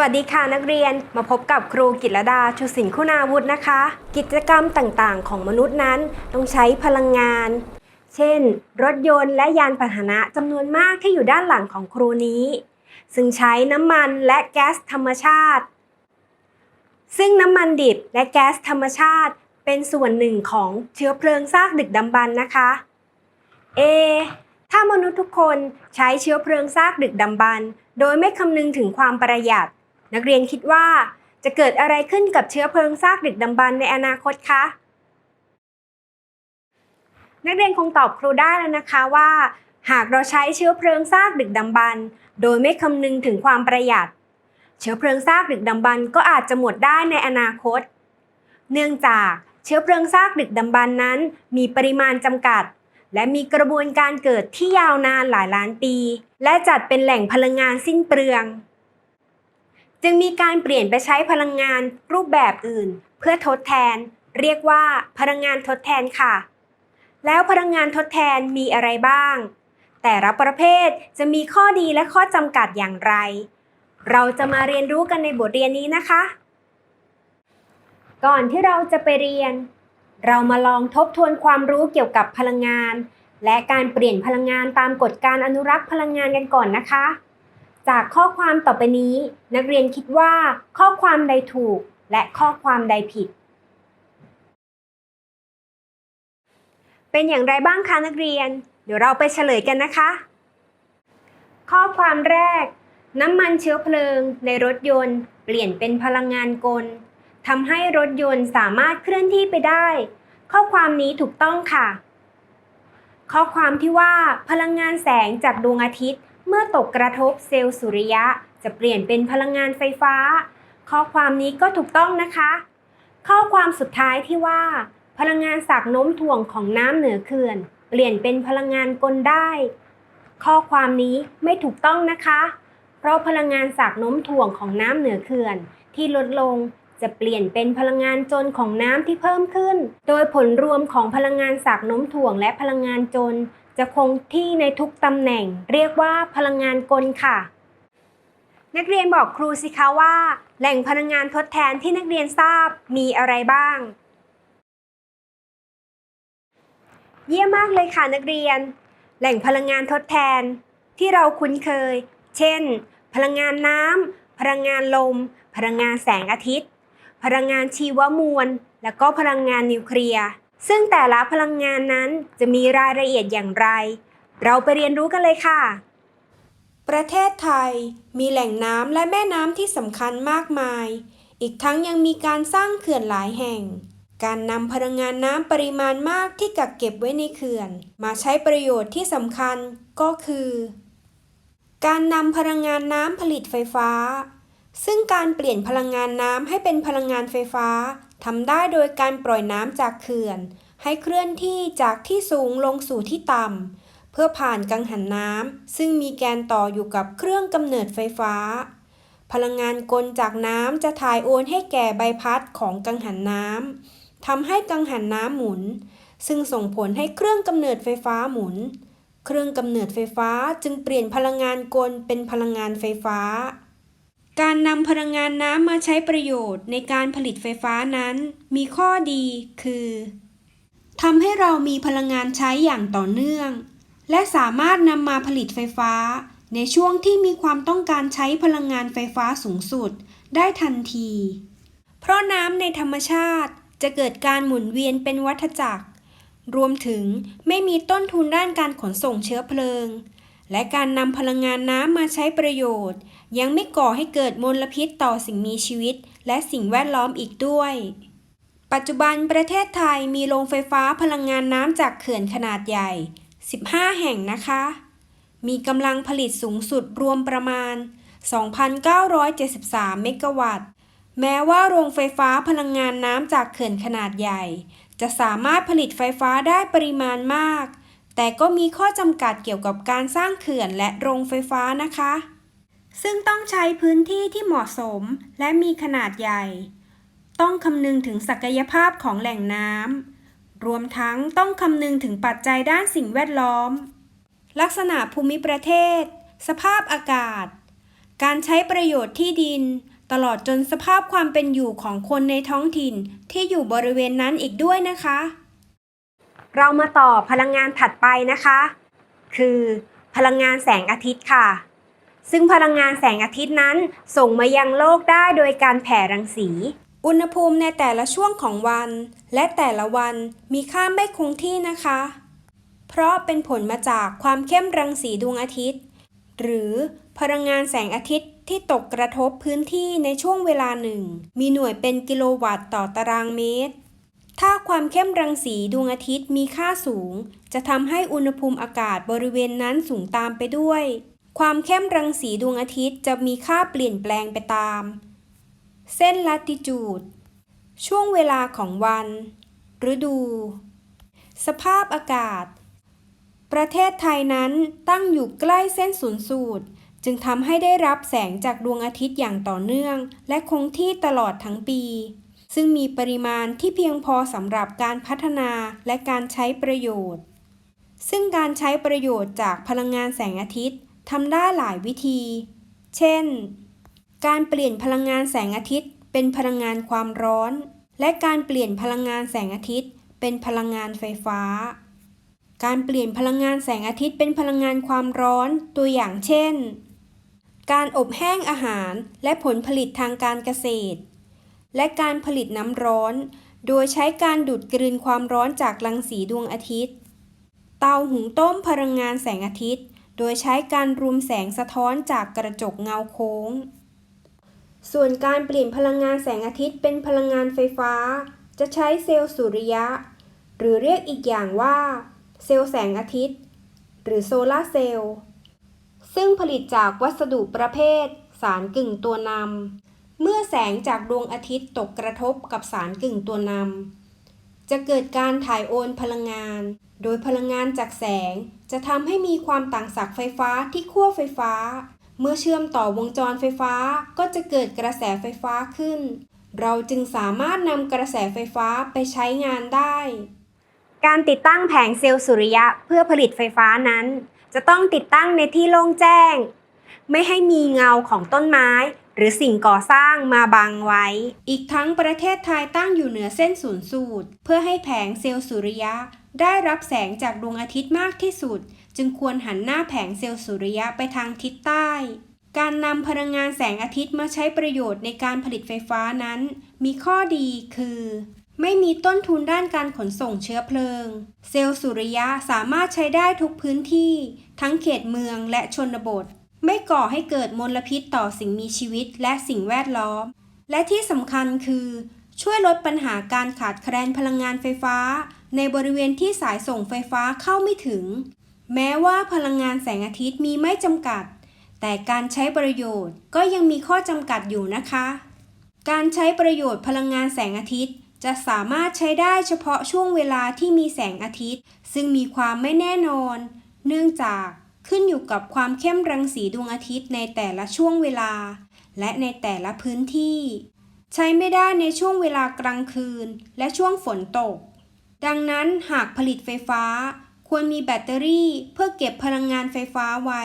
วัสดีค่ะนักเรียนมาพบกับครูกิตรดาชุสินคุณาวุฒินะคะ กิจกรรมต่างๆ ของมนุษย์นั้นต้องใช้พลังงาน เช่น รถยนต์และยานพาหนะจำนวนมากที่อยู่ด้านหลังของครูนี้ ซึ่งใช้น้ำมันและแก๊สธรรมชาติ ซึ่งน้ำมันดิบและแก๊สธรรมชาติ เป็นส่วนหนึ่งของเชื้อเพลิงซากดึกดำบรรนะคะ เอถ้ามนุษย์ทุกคนใช้เชื้อเพลิงซากดึกดำบรรพ์โดยไม่คำนึงถึงความประหยัด นักเรียนคิดว่าจะเกิดอะไรขึ้นกับเชื้อเพลิงซากดึกดำบรรพ์ในอนาคตคะ นักเรียนคงตอบครูได้แล้วนะคะว่า หากเราใช้เชื้อเพลิงซากดึกดำบรรพ์โดยไม่คำนึงถึงความประหยัด เชื้อเพลิงซากดึกดำบรรพ์ก็อาจจะหมดได้ในอนาคต เนื่องจากเชื้อเพลิงซากดึกดำบรรพ์นั้น มีปริมาณจำกัด และมีกระบวนการเกิดที่ยาวนานหลายล้านปี และจัดเป็นแหล่งพลังงานสิ้นเปลือง จึงมีการเปลี่ยนไปใช้พลังงานรูปแบบอื่น เพื่อทดแทน เรียกว่าพลังงานทดแทนค่ะ แล้วพลังงานทดแทนมีอะไรบ้าง แต่ละประเภทจะมีข้อดีและข้อจำกัดอย่างไร เราจะมาเรียนรู้กันในบทเรียนนี้นะคะ ก่อนที่เราจะไปเรียน เรามาลองทบทวนความรู้เกี่ยวกับพลังงาน และการเปลี่ยนพลังงานตามกฎการอนุรักษ์พลังงานกันก่อนนะคะ จากข้อความต่อไปนี้ นักเรียนคิดว่าข้อความใดถูกและข้อความใดผิด เป็นอย่างไรบ้างคะนักเรียน เดี๋ยวเราไปเฉลยกันนะคะ ข้อความแรก น้ำมันเชื้อเพลิงในรถยนต์ เปลี่ยนเป็นพลังงานกลทำให้รถยนต์สามารถเคลื่อนที่ไปได้ ข้อความนี้ถูกต้องค่ะ ข้อความที่ว่าพลังงานแสงจากดวงอาทิตย์ เมื่อตกกระทบเซลล์สุริยะ จะเปลี่ยนเป็นพลังงานไฟฟ้า ข้อความนี้ก็ถูกต้องนะคะ ข้อความสุดท้ายที่ว่า พลังงานสากโน้มถ่วงของน้ำเหนือเขื่อน เปลี่ยนเป็นพลังงานกลได้ ข้อความนี้ไม่ถูกต้องนะคะ เพราะพลังงานสากโน้มถ่วงของน้ำเหนือเขื่อน ที่ลดลงจะเปลี่ยนเป็นพลังงานจนของน้ำที่เพิ่มขึ้น โดยผลรวมของพลังงานสากโน้มถ่วงและพลังงานจน จะคงที่ในทุกตำแหน่ง เรียกว่าพลังงานกลค่ะ นักเรียนบอกครูสิคะว่า แหล่งพลังงานทดแทนที่นักเรียนทราบมีอะไรบ้าง เยี่ยมมากเลยค่ะนักเรียน แหล่งพลังงานทดแทน ที่เราคุ้นเคย เช่น พลังงานน้ำพลังงานลม พลังงานแสงอาทิตย์ พลังงานชีวมวล และก็พลังงานนิวเคลียร์ ซึ่งแต่ละพลังงานนั้นจะมีรายละเอียดอย่างไร เราไปเรียนรู้กันเลยค่ะ ประเทศไทยมีแหล่งน้ำและแม่น้ำที่สำคัญมากมาย อีกทั้งยังมีการสร้างเขื่อนหลายแห่ง การนำพลังงานน้ำปริมาณมากที่กักเก็บไว้ในเขื่อน มาใช้ประโยชน์ที่สำคัญก็คือ การนำพลังงานน้ำผลิตไฟฟ้า ซึ่งการเปลี่ยนพลังงานน้ำให้เป็นพลังงานไฟฟ้า ทำได้โดยการปล่อยน้ำจากเขื่อน ให้เคลื่อนที่จากที่สูงลงสู่ที่ต่ำ เพื่อผ่านกังหันน้ำซึ่งมีแกนต่ออยู่กับเครื่องกำเนิดไฟฟ้า พลังงานกลจากน้ำจะถ่ายโอนให้แก่ใบพัดของกังหันน้ำทำให้กังหันน้ำหมุน ซึ่งส่งผลให้เครื่องกำเนิดไฟฟ้าหมุน เครื่องกำเนิดไฟฟ้าจึงเปลี่ยนพลังงานกลเป็นพลังงานไฟฟ้า การนำพลังงานน้ำมาใช้ประโยชน์ในการผลิตไฟฟ้านั้น มีข้อดีคือทำให้เรามีพลังงานใช้อย่างต่อเนื่อง และสามารถนำมาผลิตไฟฟ้า ในช่วงที่มีความต้องการใช้พลังงานไฟฟ้าสูงสุด ได้ทันที เพราะน้ำในธรรมชาติจะเกิดการหมุนเวียนเป็นวัฏจักร รวมถึงไม่มีต้นทุนด้านการขนส่งเชื้อเพลิง และการนำพลังงานน้ำมาใช้ประโยชน์ ยังไม่ก่อให้เกิดมลพิษต่อสิ่งมีชีวิต และสิ่งแวดล้อมอีกด้วย ปัจจุบันประเทศไทยมีโรงไฟฟ้าพลังงานน้ำจากเขื่อนขนาดใหญ่ 15 แห่งนะคะ มีกำลังผลิตสูงสุดรวมประมาณ 2,973 เมกะวัตต์ แม้ว่าโรงไฟฟ้าพลังงานน้ำจากเขื่อนขนาดใหญ่ จะสามารถผลิตไฟฟ้าได้ปริมาณมาก แต่ก็มีข้อจำกัดเกี่ยวกับการสร้างเขื่อนและโรงไฟฟ้านะคะ ซึ่งต้องใช้พื้นที่ที่เหมาะสมและมีขนาดใหญ่ ต้องคำนึงถึงศักยภาพของแหล่งน้ำ รวมทั้งต้องคำนึงถึงปัจจัยด้านสิ่งแวดล้อม ลักษณะภูมิประเทศ สภาพอากาศ การใช้ประโยชน์ที่ดิน ตลอดจนสภาพความเป็นอยู่ของคนในท้องถิ่นที่อยู่บริเวณนั้นอีกด้วยนะคะ เรามาต่อพลังงานถัดไปนะคะ คือพลังงานแสงอาทิตย์ค่ะ ซึ่งพลังงานแสงอาทิตย์นั้นส่งมายังโลกได้โดยการแผ่รังสี อุณหภูมิในแต่ละช่วงของวัน และแต่ละวันมีค่าไม่คงที่นะคะ เพราะเป็นผลมาจากความเข้มรังสีดวงอาทิตย์ หรือพลังงานแสงอาทิตย์ที่ตกกระทบพื้นที่ในช่วงเวลาหนึ่ง มีหน่วยเป็นกิโลวัตต์ต่อตารางเมตร ถ้าความเข้มรังสีดวงอาทิตย์มีค่าสูง จะทำให้อุณหภูมิอากาศบริเวณนั้นสูงตามไปด้วย ความเข้มรังสีดวงอาทิตย์จะมีค่าเปลี่ยนแปลงไปตาม เส้นลัติจูด ช่วงเวลาของวัน ฤดู สภาพอากาศ ประเทศไทยนั้นตั้งอยู่ใกล้เส้นศูนย์สูตร จึงทำให้ได้รับแสงจากดวงอาทิตย์อย่างต่อเนื่อง และคงที่ตลอดทั้งปี ซึ่งมีปริมาณที่เพียงพอสำหรับการพัฒนาและการใช้ประโยชน์ ซึ่งการใช้ประโยชน์จากพลังงานแสงอาทิตย์ทำได้หลายวิธี เช่น การเปลี่ยนพลังงานแสงอาทิตย์ เป็นพลังงานความร้อน และการเปลี่ยนพลังงานแสงอาทิตย์ เป็นพลังงานไฟฟ้า การเปลี่ยนพลังงานแสงอาทิตย์เป็นพลังงานความร้อน ตัวอย่างเช่น การอบแห้งอาหารและผลผลิตทางการเกษตร และการผลิตน้ำร้อน โดยใช้การดูดกลืนความร้อนจากรังสีดวงอาทิตย์ เตาหุงต้มพลังงานแสงอาทิตย์ โดยใช้การรวมแสงสะท้อนจากกระจกเงาโค้ง ส่วนการเปลี่ยนพลังงานแสงอาทิตย์เป็นพลังงานไฟฟ้า จะใช้เซลล์สุริยะ หรือเรียกอีกอย่างว่า เซลล์แสงอาทิตย์ หรือโซลาร์เซลล์ซึ่งผลิตจากวัสดุประเภท สารกึ่งตัวนำ เมื่อแสงจากดวงอาทิตย์ตกกระทบกับสารกึ่งตัวนำจะเกิดการถ่ายโอนพลังงาน โดยพลังงานจากแสงจะทำให้มีความต่างศักย์ไฟฟ้าที่ขั้วไฟฟ้า เมื่อเชื่อมต่อวงจรไฟฟ้าก็จะเกิดกระแสไฟฟ้าขึ้น เราจึงสามารถนำกระแสไฟฟ้าไปใช้งานได้ การติดตั้งแผงเซลล์สุริยะเพื่อผลิตไฟฟ้านั้น จะต้องติดตั้งในที่โล่งแจ้ง ไม่ให้มีเงาของต้นไม้ หรือสิ่งก่อสร้างมาบังไว้ อีกทั้งประเทศไทยตั้งอยู่เหนือเส้นศูนย์สูตร เพื่อให้แผงเซลล์สุริยะ ได้รับแสงจากดวงอาทิตย์มากที่สุด จึงควรหันหน้าแผงเซลล์สุริยะไปทางทิศใต้ การนำพลังงานแสงอาทิตย์มาใช้ประโยชน์ในการผลิตไฟฟ้านั้น มีข้อดีคือไม่มีต้นทุนด้านการขนส่งเชื้อเพลิง เซลล์สุริยะสามารถใช้ได้ทุกพื้นที่ ทั้งเขตเมืองและชนบท ไม่ก่อให้เกิดมลพิษต่อสิ่งมีชีวิตและสิ่งแวดล้อม และที่สำคัญคือ ช่วยลดปัญหาการขาดแคลนพลังงานไฟฟ้า ในบริเวณที่สายส่งไฟฟ้าเข้าไม่ถึง แม้ว่าพลังงานแสงอาทิตย์มีไม่จำกัด แต่การใช้ประโยชน์ก็ยังมีข้อจำกัดอยู่นะคะ การใช้ประโยชน์พลังงานแสงอาทิตย์จะสามารถใช้ได้เฉพาะช่วงเวลาที่มีแสงอาทิตย์ ซึ่งมีความไม่แน่นอน เนื่องจาก ขึ้นอยู่กับความเข้มรังสีดวงอาทิตย์ในแต่ละช่วงเวลา และในแต่ละพื้นที่ ใช้ไม่ได้ในช่วงเวลากลางคืน และช่วงฝนตก ดังนั้นหากผลิตไฟฟ้า ควรมีแบตเตอรี่เพื่อเก็บพลังงานไฟฟ้าไว้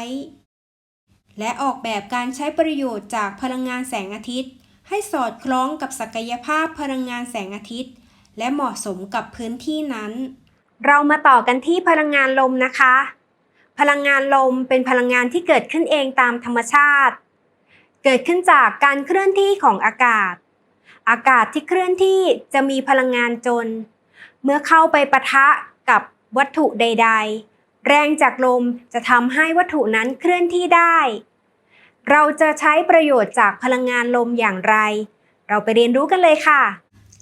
และออกแบบการใช้ประโยชน์จากพลังงานแสงอาทิตย์ ให้สอดคล้องกับศักยภาพพลังงานแสงอาทิตย์ และเหมาะสมกับพื้นที่นั้น เรามาต่อกันที่พลังงานลมนะคะ พลังงานลมเป็นพลังงานที่เกิดขึ้นเองตามธรรมชาติ เกิดขึ้นจากการเคลื่อนที่ของอากาศ อากาศที่เคลื่อนที่จะมีพลังงานจน เมื่อเข้าไปปะทะกับวัตถุใด ๆ แรงจากลมจะทำให้วัตถุนั้นเคลื่อนที่ได้ เราจะใช้ประโยชน์จากพลังงานลมอย่างไร เราไปเรียนรู้กันเลยค่ะ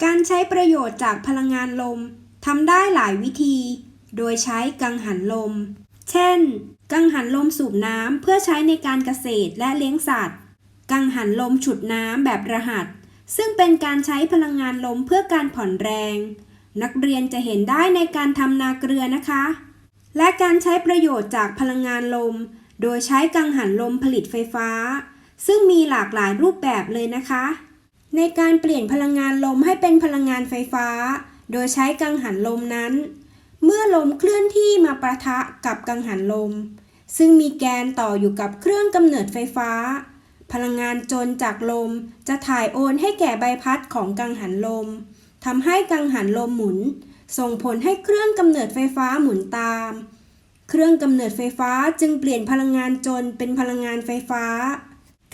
การใช้ประโยชน์จากพลังงานลมทำได้หลายวิธี โดยใช้กังหันลม เช่น กังหันลมสูบน้ำเพื่อใช้ในการเกษตรและเลี้ยงสัตว์ กังหันลมฉุดน้ำแบบรหัส ซึ่งเป็นการใช้พลังงานลมเพื่อการผ่อนแรง นักเรียนจะเห็นได้ในการทำนาเกลือนะคะ และการใช้ประโยชน์จากพลังงานลม โดยใช้กังหันลมผลิตไฟฟ้า ซึ่งมีหลากหลายรูปแบบเลยนะคะ ในการเปลี่ยนพลังงานลมให้เป็นพลังงานไฟฟ้า โดยใช้กังหันลมนั้น เมื่อลมเคลื่อนที่มาประทะกับกังหันลม ซึ่งมีแกนต่ออยู่กับเครื่องกำเนิดไฟฟ้า พลังงานจนจากลมจะถ่ายโอนให้แก่ใบพัดของกังหันลมทำให้กังหันลมหมุน ส่งผลให้เครื่องกำเนิดไฟฟ้าหมุนตาม เครื่องกำเนิดไฟฟ้าจึงเปลี่ยนพลังงานจนเป็นพลังงานไฟฟ้า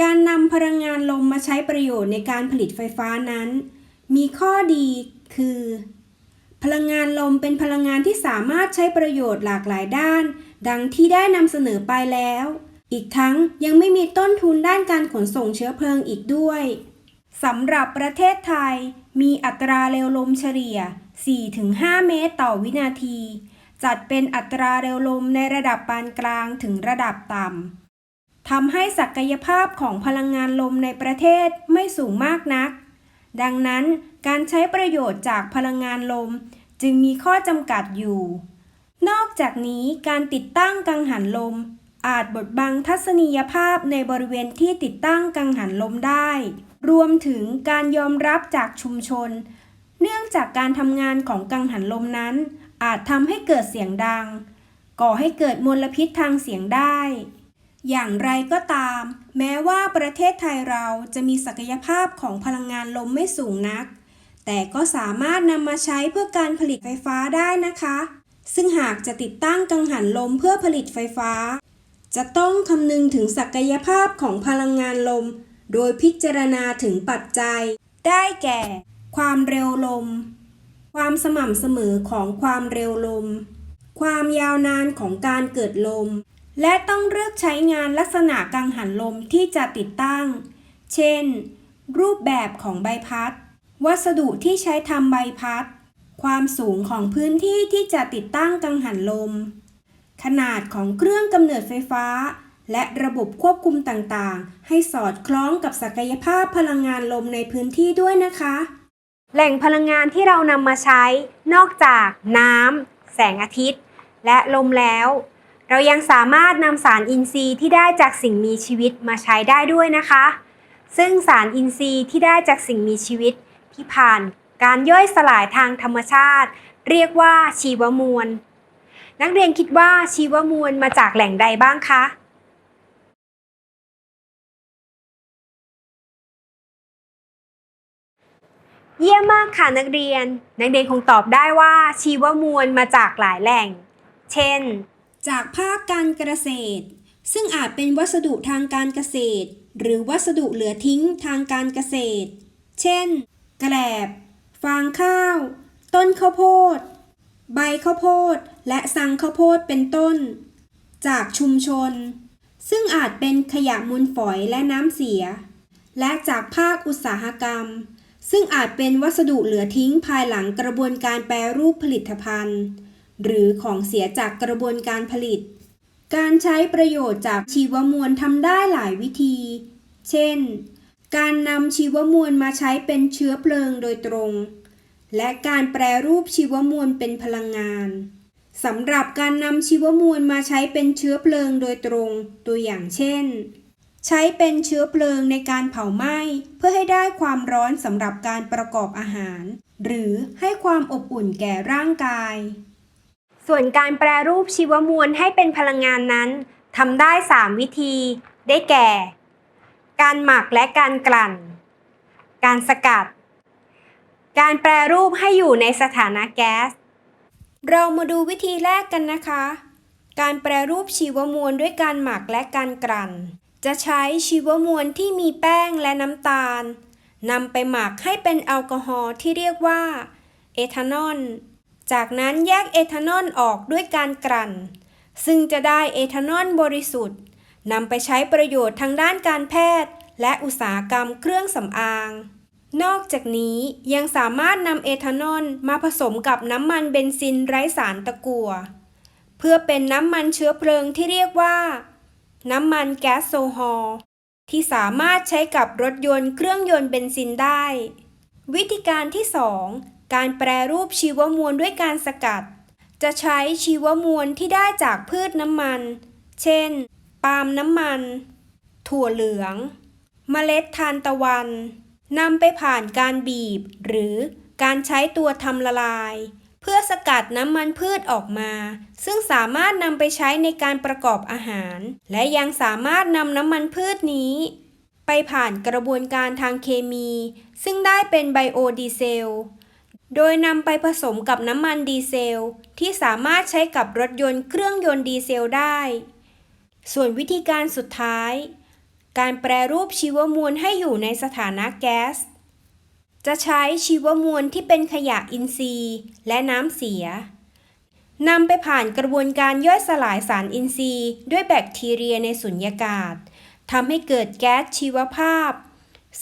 การนำพลังงานลมมาใช้ประโยชน์ในการผลิตไฟฟ้านั้น มีข้อดีคือ พลังงานลมเป็นพลังงานที่สามารถใช้ประโยชน์หลากหลายด้าน ดังที่ได้นำเสนอไปแล้ว อีกทั้งยังไม่มีต้นทุนด้านการขนส่งเชื้อเพลิงอีกด้วยสำหรับประเทศไทย มีอัตราเร็วลมเฉลี่ย 4-5 เมตรต่อวินาที จัดเป็นอัตราเร็วลมในระดับปานกลางถึงระดับต่ำทำให้ศักยภาพของพลังงานลมในประเทศไม่สูงมากนัก ดังนั้น การใช้ประโยชน์จากพลังงานลม จึงมีข้อจำกัดอยู่ นอกจากนี้การติดตั้งกังหันลม อาจบดบังทัศนียภาพในบริเวณที่ติดตั้งกังหันลมได้ รวมถึงการยอมรับจากชุมชน เนื่องจากการทำงานของกังหันลมนั้น อาจทำให้เกิดเสียงดัง ก่อให้เกิดมลพิษทางเสียงได้อย่างไรก็ตาม แม้ว่าประเทศไทยเราจะมีศักยภาพของพลังงานลมไม่สูงนัก แต่ก็สามารถนำมาใช้เพื่อการผลิตไฟฟ้าได้นะคะ ซึ่งหากจะติดตั้งกังหันลมเพื่อผลิตไฟฟ้า จะต้องคำนึงถึงศักยภาพของพลังงานลม โดยพิจารณาถึงปัจจัย ได้แก่ ความเร็วลม ความสม่ำเสมอของความเร็วลม ความยาวนานของการเกิดลม และต้องเลือกใช้งานลักษณะกังหันลมที่จะติดตั้ง เช่น รูปแบบของใบพัด วัสดุที่ใช้ทำใบพัด ความสูงของพื้นที่ที่จะติดตั้งกังหันลม ขนาดของเครื่องกำเนิดไฟฟ้า และระบบควบคุมต่างๆ ให้สอดคล้องกับศักยภาพพลังงานลมในพื้นที่ด้วยนะคะ แหล่งพลังงานที่เรานำมาใช้ นอกจากน้ำแสงอาทิตย์ และลมแล้ว เรายังสามารถนำสารอินทรีย์ที่ได้จากสิ่งมีชีวิตมาใช้ได้ด้วยนะคะ ซึ่งสารอินทรีย์ที่ได้จากสิ่งมีชีวิต ที่ผ่านการย่อยสลายทางธรรมชาติ เรียกว่าชีวมวล นักเรียนคิดว่าชีวมวลมาจากแหล่งใดบ้างคะเยี่ยมมากค่ะนักเรียน นักเรียนคงตอบได้ว่าชีวมวลมาจากหลายแหล่ง เช่น จากภาคการเกษตร ซึ่งอาจเป็นวัสดุทางการเกษตร หรือวัสดุเหลือทิ้งทางการเกษตร เช่น แกลบ ฟางข้าว ต้นข้าวโพด ใบข้าวโพด และสังข้าวโพดเป็นต้น จากชุมชน ซึ่งอาจเป็นขยะมูลฝอยและน้ำเสีย และจากภาคอุตสาหกรรม ซึ่งอาจเป็นวัสดุเหลือทิ้งภายหลังกระบวนการแปรรูปผลิตภัณฑ์ หรือของเสียจากกระบวนการผลิต การใช้ประโยชน์จากชีวมวลทำได้หลายวิธี เช่น การนำชีวมวลมาใช้เป็นเชื้อเพลิงโดยตรง และการแปรรูปชีวมวลเป็นพลังงานสำหรับการนำชีวมวลมาใช้เป็นเชื้อเพลิงโดยตรง ตัวอย่างเช่น ใช้เป็นเชื้อเพลิงในการเผาไหม้เพื่อให้ได้ความร้อนสำหรับการประกอบอาหาร หรือให้ความอบอุ่นแก่ร่างกาย ส่วนการแปรรูปชีวมวลให้เป็นพลังงานนั้นทำได้ 3 วิธี ได้แก่ การหมักและการกลั่น การสกัด การแปรรูปให้อยู่ในสถานะแก๊ส เรามาดูวิธีแรกกันนะคะ การแปรรูปชีวมวลด้วยการหมักและการกลั่น จะใช้ชีวมวลที่มีแป้งและน้ำตาลนำไปหมักให้เป็นแอลกอฮอล์ที่เรียกว่าเอทานอล จากนั้นแยกเอทานอลออกด้วยการกลั่น ซึ่งจะได้เอทานอลบริสุทธิ์ นำไปใช้ประโยชน์ทางด้านการแพทย์ และอุตสาหกรรมเครื่องสำอาง นอกจากนี้ยังสามารถนำเอทานอลมาผสมกับน้ำมันเบนซินไร้สารตะกั่วเพื่อเป็นน้ำมันเชื้อเพลิงที่เรียกว่า น้ำมันแก๊สโซฮอลที่สามารถใช้กับรถยนต์เครื่องยนต์เบนซินได้ วิธีการที่ 2 การแปรรูปชีวมวลด้วยการสกัด จะใช้ชีวมวลที่ได้จากพืชน้ำมัน เช่น ปาล์มน้ำมัน ถั่วเหลือง เมล็ดทานตะวันนำไปผ่านการบีบ หรือการใช้ตัวทำละลาย เพื่อสกัดน้ำมันพืชออกมา ซึ่งสามารถนำไปใช้ในการประกอบอาหาร และยังสามารถนำน้ำมันพืชนี้ ไปผ่านกระบวนการทางเคมี ซึ่งได้เป็นไบโอดีเซล โดยนำไปผสมกับน้ำมันดีเซล ที่สามารถใช้กับรถยนต์เครื่องยนต์ดีเซลได้ ส่วนวิธีการสุดท้าย การแปรรูปชีวมวลให้อยู่ในสถานะแก๊ส จะใช้ชีวมวลที่เป็นขยะอินทรีย์ และน้ำเสียนำไปผ่านกระบวนการย่อยสลายสารอินทรีย์ ด้วยแบคทีเรียในสุญญากาศทำให้เกิดแก๊สชีวภาพ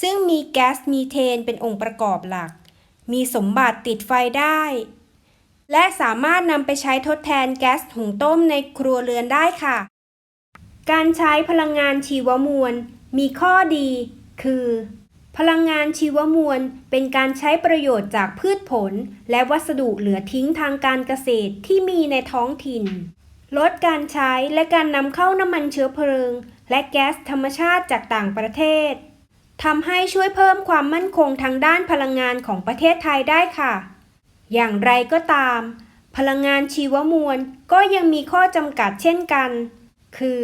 ซึ่งมีแก๊สมีเทนเป็นองค์ประกอบหลัก มีสมบัติติดไฟได้ และสามารถนำไปใช้ทดแทนแก๊สหุงต้มในครัวเรือนได้ค่ะ การใช้พลังงานชีวมวล มีข้อดี คือ พลังงานชีวมวลเป็นการใช้ประโยชน์จากพืชผล และวัสดุเหลือทิ้งทางการเกษตรที่มีในท้องถิ่น ลดการใช้และการนำเข้าน้ำมันเชื้อเพลิง และแก๊สธรรมชาติจากต่างประเทศทำให้ช่วยเพิ่มความมั่นคงทางด้านพลังงานของประเทศไทยได้ค่ะ อย่างไรก็ตาม พลังงานชีวมวลก็ยังมีข้อจำกัดเช่นกัน คือ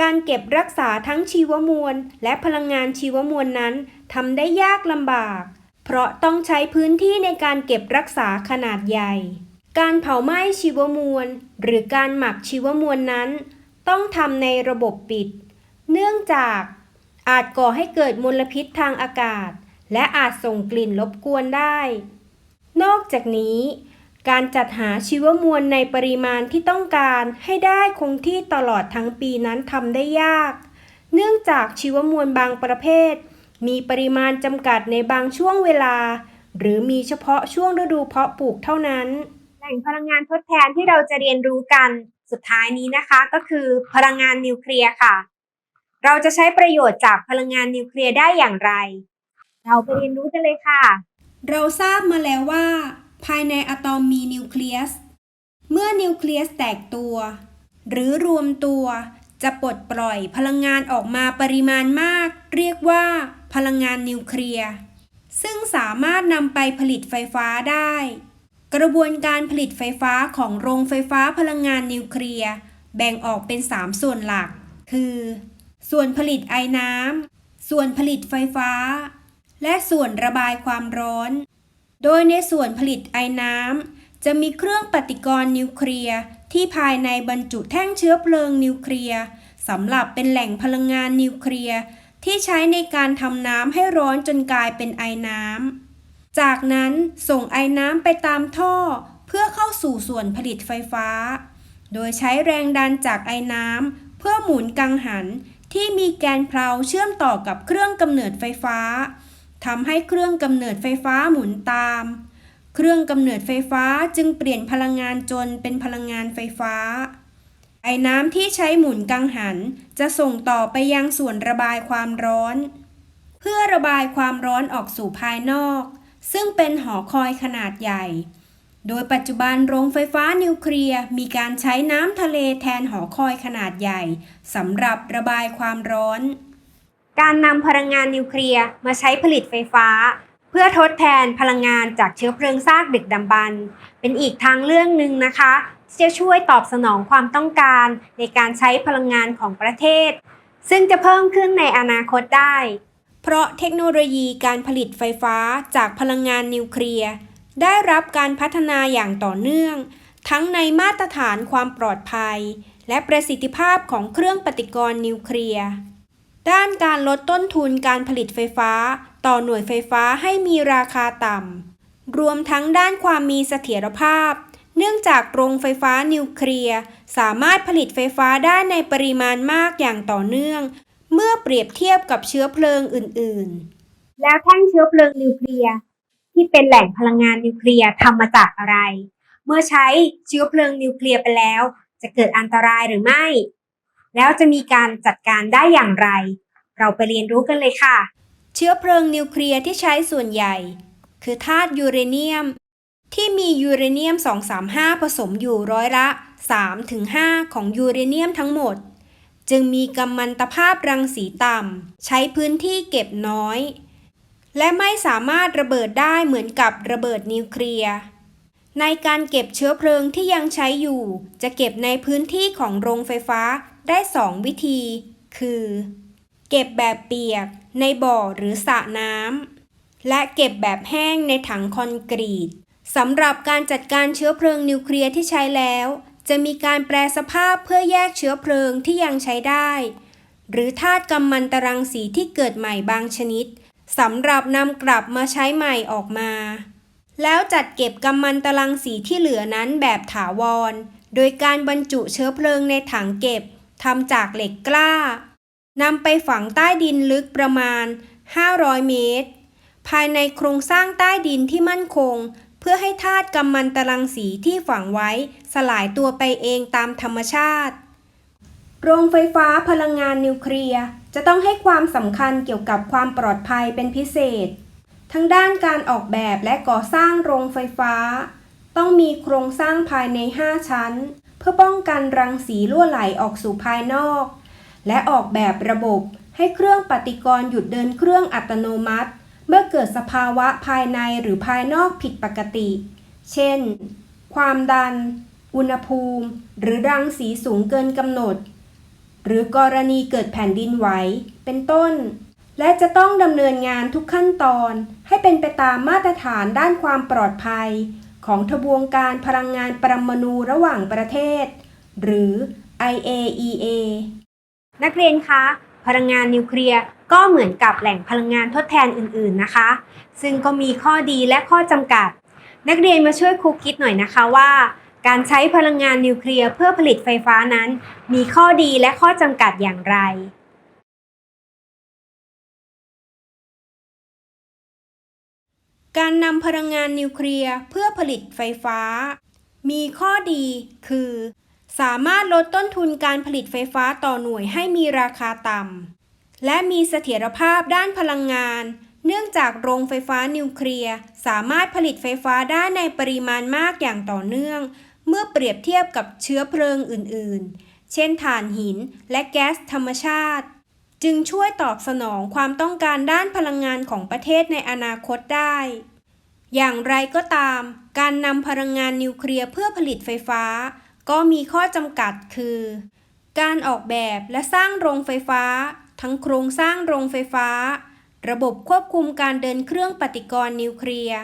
การเก็บรักษาทั้งชีวมวล และพลังงานชีวมวลนั้นทำได้ยากลำบาก เพราะต้องใช้พื้นที่ในการเก็บรักษาขนาดใหญ่ การเผาไหม้ชีวมวล หรือการหมักชีวมวลนั้น ต้องทำในระบบปิด เนื่องจากอาจก่อให้เกิดมลพิษทางอากาศ และอาจส่งกลิ่นรบกวนได้ นอกจากนี้ การจัดหาชีวมวลในปริมาณที่ต้องการให้ได้คงที่ตลอดทั้งปีนั้นทำได้ยาก เนื่องจากชีวมวลบางประเภท มีปริมาณจำกัดในบางช่วงเวลา หรือมีเฉพาะช่วงฤดูเพาะปลูกเท่านั้น แหล่งพลังงานทดแทนที่เราจะเรียนรู้กันสุดท้ายนี้นะคะ ก็คือพลังงานนิวเคลียร์ค่ะ เราจะใช้ประโยชน์จากพลังงานนิวเคลียร์ได้อย่างไร เราไปเรียนรู้กันเลยค่ะ เราทราบมาแล้วว่า ภายในอะตอมมีนิวเคลียส เมื่อนิวเคลียสแตกตัว หรือรวมตัว จะปลดปล่อยพลังงานออกมาปริมาณมาก เรียกว่าพลังงานนิวเคลียร์ ซึ่งสามารถนำไปผลิตไฟฟ้าได้ กระบวนการผลิตไฟฟ้าของโรงไฟฟ้าพลังงานนิวเคลียร์ แบ่งออกเป็น 3 ส่วนหลัก คือ ส่วนผลิตไอน้ำส่วนผลิตไฟฟ้า และส่วนระบายความร้อน โดยในส่วนผลิตไอน้ำจะมีเครื่องปฏิกรณ์นิวเคลียร์ที่ภายในบรรจุแท่งเชื้อเพลิงนิวเคลียร์สำหรับเป็นแหล่งพลังงานนิวเคลียร์ที่ใช้ในการทำน้ำให้ร้อนจนกลายเป็นไอน้ำ จากนั้นส่งไอน้ำไปตามท่อ เพื่อเข้าสู่ส่วนผลิตไฟฟ้า โดยใช้แรงดันจากไอน้ำเพื่อหมุนกังหันที่มีแกนเพลาเชื่อมต่อกับเครื่องกำเนิดไฟฟ้า ทำให้เครื่องกำเนิดไฟฟ้าหมุนตาม เครื่องกำเนิดไฟฟ้าจึงเปลี่ยนพลังงานจนเป็นพลังงานไฟฟ้า ไอ้น้ำที่ใช้หมุนกังหันจะส่งต่อไปยังส่วนระบายความร้อน เพื่อระบายความร้อนออกสู่ภายนอก ซึ่งเป็นหอคอยขนาดใหญ่ โดยปัจจุบันโรงไฟฟ้านิวเคลียร์มีการใช้น้ำทะเลแทนหอคอยขนาดใหญ่สำหรับระบายความร้อน การนำพลังงานนิวเคลียร์มาใช้ผลิตไฟฟ้า เพื่อทดแทนพลังงานจากเชื้อเพลิงซากดึกดำบรรพ์เป็นอีกทางเลือกหนึ่งนะคะที่จะช่วยตอบสนองความต้องการในการใช้พลังงานของประเทศ ซึ่งจะเพิ่มขึ้นในอนาคตได้ เพราะเทคโนโลยีการผลิตไฟฟ้าจากพลังงานนิวเคลียร์ ได้รับการพัฒนาอย่างต่อเนื่อง ทั้งในมาตรฐานความปลอดภัย และประสิทธิภาพของเครื่องปฏิกรณ์นิวเคลียร์ ด้านการลดต้นทุนการผลิตไฟฟ้า ต่อหน่วยไฟฟ้าให้มีราคาต่ำ รวมทั้งด้านความมีเสถียรภาพ เนื่องจากโรงไฟฟ้านิวเคลียร์สามารถผลิตไฟฟ้าได้ในปริมาณมากอย่างต่อเนื่อง เมื่อเปรียบเทียบกับเชื้อเพลิงอื่นๆ แล้วแท่งเชื้อเพลิงนิวเคลียร์ที่เป็นแหล่งพลังงานนิวเคลียร์ทำมาจากอะไร เมื่อใช้เชื้อเพลิงนิวเคลียร์ไปแล้ว จะเกิดอันตรายหรือไม่ แล้วจะมีการจัดการได้อย่างไร เราไปเรียนรู้กันเลยค่ะ เชื้อเพลิงนิวเคลียร์ที่ใช้ส่วนใหญ่ คือธาตุยูเรเนียม ที่มียูเรเนียม 235 ผสมอยู่ร้อยละ 3-5 ของยูเรเนียมทั้งหมด จึงมีกัมมันตภาพรังสีต่ำใช้พื้นที่เก็บน้อย และไม่สามารถระเบิดได้เหมือนกับระเบิดนิวเคลียร์ในการเก็บเชื้อเพลิงที่ยังใช้อยู่ จะเก็บในพื้นที่ของโรงไฟฟ้า ได้2วิธี คือ เก็บแบบเปียกในบ่อหรือสระน้ำและเก็บแบบแห้งในถังคอนกรีตสำหรับการจัดการเชื้อเพลิงนิวเคลียร์ที่ใช้แล้ว จะมีการแปรสภาพเพื่อแยกเชื้อเพลิงที่ยังใช้ได้ หรือธาตุกัมมันตรังสีที่เกิดใหม่บางชนิดสำหรับนำกลับมาใช้ใหม่ออกมา แล้วจัดเก็บกัมมันตรังสีที่เหลือนั้นแบบถาวร โดยการบรรจุเชื้อเพลิงในถังเก็บ ทำจากเหล็กกล้านำไปฝังใต้ดินลึกประมาณ 500 เมตร ภายในโครงสร้างใต้ดินที่มั่นคง เพื่อให้ธาตุกัมมันตรังสีที่ฝังไว้สลายตัวไปเองตามธรรมชาติ โรงไฟฟ้าพลังงานนิวเคลียร์จะต้องให้ความสำคัญเกี่ยวกับความปลอดภัยเป็นพิเศษ ทั้งด้านการออกแบบและก่อสร้างโรงไฟฟ้า ต้องมีโครงสร้างภายใน 5 ชั้น เพื่อป้องกันรังสีรั่วไหลออกสู่ภายนอก และออกแบบระบบให้เครื่องปฏิกรณ์หยุดเดินเครื่องอัตโนมัติ เมื่อเกิดสภาวะภายในหรือภายนอกผิดปกติ เช่น ความดัน อุณหภูมิ หรือรังสีสูงเกินกำหนด หรือกรณีเกิดแผ่นดินไหว เป็นต้น และจะต้องดำเนินงานทุกขั้นตอนให้เป็นไปตามมาตรฐานด้านความปลอดภัย ของทบวงการพลังงานปรมาณูระหว่างประเทศ หรือ IAEA นักเรียนคะ พลังงานนิวเคลียร์ก็เหมือนกับแหล่งพลังงานทดแทนอื่นๆนะคะ ซึ่งก็มีข้อดีและข้อจำกัด นักเรียนมาช่วยครูคิดหน่อยนะคะว่า การใช้พลังงานนิวเคลียร์เพื่อผลิตไฟฟ้านั้น มีข้อดีและข้อจำกัดอย่างไร การนำพลังงานนิวเคลียร์เพื่อผลิตไฟฟ้า มีข้อดีคือ สามารถลดต้นทุนการผลิตไฟฟ้าต่อหน่วยให้มีราคาต่ำ และมีเสถียรภาพด้านพลังงาน เนื่องจากโรงไฟฟ้านิวเคลียร์สามารถผลิตไฟฟ้าได้ในปริมาณมากอย่างต่อเนื่อง เมื่อเปรียบเทียบกับเชื้อเพลิงอื่น ๆ เช่นถ่านหินและแก๊สธรรมชาติ จึงช่วยตอบสนองความต้องการด้านพลังงานของประเทศในอนาคตได้ อย่างไรก็ตาม การนำพลังงานนิวเคลียร์เพื่อผลิตไฟฟ้า ก็มีข้อจำกัดคือ การออกแบบและสร้างโรงไฟฟ้า ทั้งโครงสร้างโรงไฟฟ้า ระบบควบคุมการเดินเครื่องปฏิกรณ์นิวเคลียร์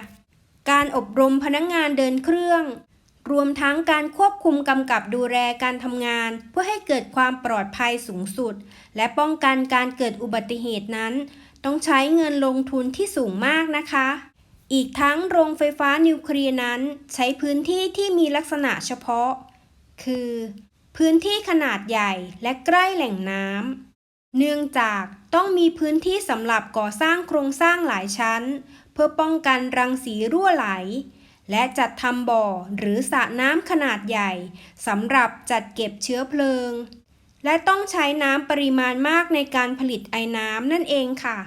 การอบรมพนักงงานเดินเครื่อง รวมทั้งการควบคุมกำกับดูแลการทำงาน เพื่อให้เกิดความปลอดภัยสูงสุด และป้องกันการเกิดอุบัติเหตุนั้น ต้องใช้เงินลงทุนที่สูงมากนะคะ อีกทั้งโรงไฟฟ้านิวเคลียร์นั้น ใช้พื้นที่ที่มีลักษณะเฉพาะ คือ พื้นที่ขนาดใหญ่และใกล้แหล่งน้ำเนื่องจากต้องมีพื้นที่สำหรับก่อสร้างโครงสร้างหลายชั้น เพื่อป้องกันรังสีรั่วไหล และจัดทำบ่อหรือสระน้ำขนาดใหญ่สำหรับจัดเก็บเชื้อเพลิง และต้องใช้น้ำปริมาณมากในการผลิตไอ้น้ำนั่นเองค่ะ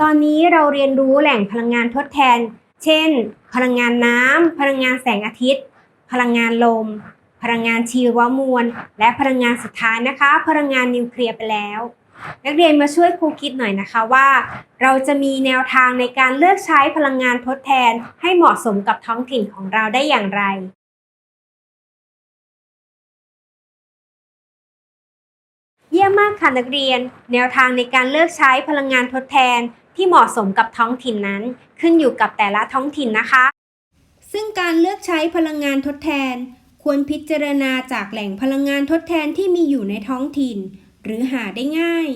ตอนนี้เราเรียนรู้แหล่งพลังงานทดแทน เช่น พลังงานน้ำพลังงานแสงอาทิตย์ พลังงานลม พลังงานชีวมวล และพลังงานสุดท้ายนะคะ พลังงานนิวเคลียร์ไปแล้ว นักเรียนมาช่วยครูคิดหน่อยนะคะว่า เราจะมีแนวทางในการเลือกใช้พลังงานทดแทน ให้เหมาะสมกับท้องถิ่นของเราได้อย่างไรเยี่ยมมากค่ะนักเรียน แนวทางในการเลือกใช้พลังงานทดแทนที่เหมาะสมกับท้องถิ่นนั้น ขึ้นอยู่กับแต่ละท้องถิ่นนะคะ ซึ่งการเลือกใช้พลังงานทดแทน ควรพิจารณาจากแหล่งพลังงานทดแทนที่มีอยู่ในท้องถิ่น หรือหาได้ง่าย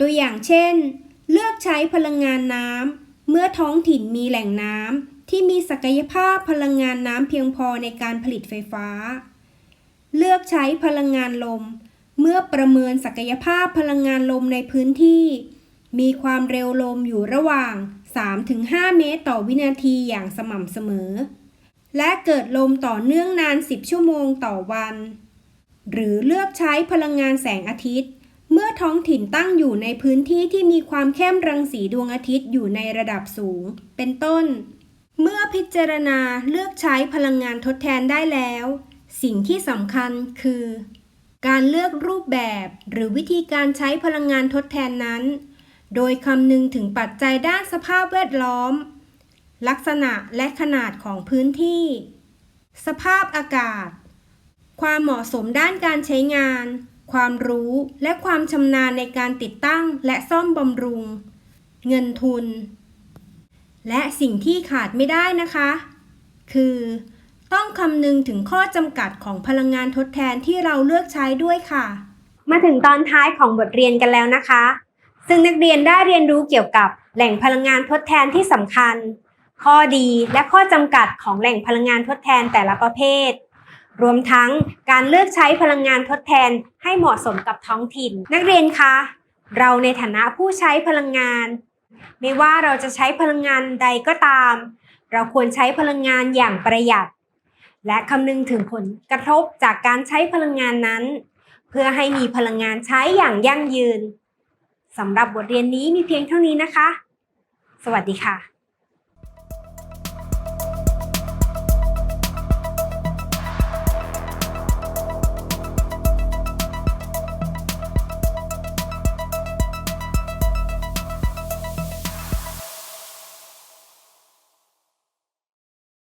ตัวอย่างเช่น เลือกใช้พลังงานน้ำเมื่อท้องถิ่นมีแหล่งน้ำที่มีศักยภาพพลังงานน้ำเพียงพอในการผลิตไฟฟ้า เลือกใช้พลังงานลม เมื่อประเมินศักยภาพพลังงานลมในพื้นที่ มีความเร็วลมอยู่ระหว่าง 3-5 เมตรต่อวินาทีอย่างสม่ำเสมอ และเกิดลมต่อเนื่องนาน 10 ชั่วโมงต่อวัน หรือเลือกใช้พลังงานแสงอาทิตย์ เมื่อท้องถิ่นตั้งอยู่ในพื้นที่ที่มีความเข้มรังสีดวงอาทิตย์อยู่ในระดับสูง เป็นต้น เมื่อพิจารณาเลือกใช้พลังงานทดแทนได้แล้ว สิ่งที่สำคัญคือ การเลือกรูปแบบหรือวิธีการใช้พลังงานทดแทนนั้น โดยคำนึงถึงปัจจัยด้านสภาพแวดล้อม ลักษณะและขนาดของพื้นที่ สภาพอากาศ ความเหมาะสมด้านการใช้งาน ความรู้และความชำนาญในการติดตั้งและซ่อมบำรุง เงินทุน และสิ่งที่ขาดไม่ได้นะคะ คือ ต้องคำนึงถึงข้อจำกัดของพลังงานทดแทนที่เราเลือกใช้ด้วยค่ะ มาถึงตอนท้ายของบทเรียนกันแล้วนะคะ ซึ่งนักเรียนได้เรียนรู้เกี่ยวกับแหล่งพลังงานทดแทนที่สำคัญ ข้อดีและข้อจำกัดของแหล่งพลังงานทดแทนแต่ละประเภท รวมทั้งการเลือกใช้พลังงานทดแทนให้เหมาะสมกับท้องถิ่น นักเรียนคะ เราในฐานะผู้ใช้พลังงาน ไม่ว่าเราจะใช้พลังงานใดก็ตาม เราควรใช้พลังงานอย่างประหยัด และคำนึงถึงผลกระทบจากการใช้พลังงานนั้น เพื่อให้มีพลังงานใช้อย่างยั่งยืนสำหรับบทเรียนนี้มีเพียงเท่านี้นะคะ สวัสดีค่ะ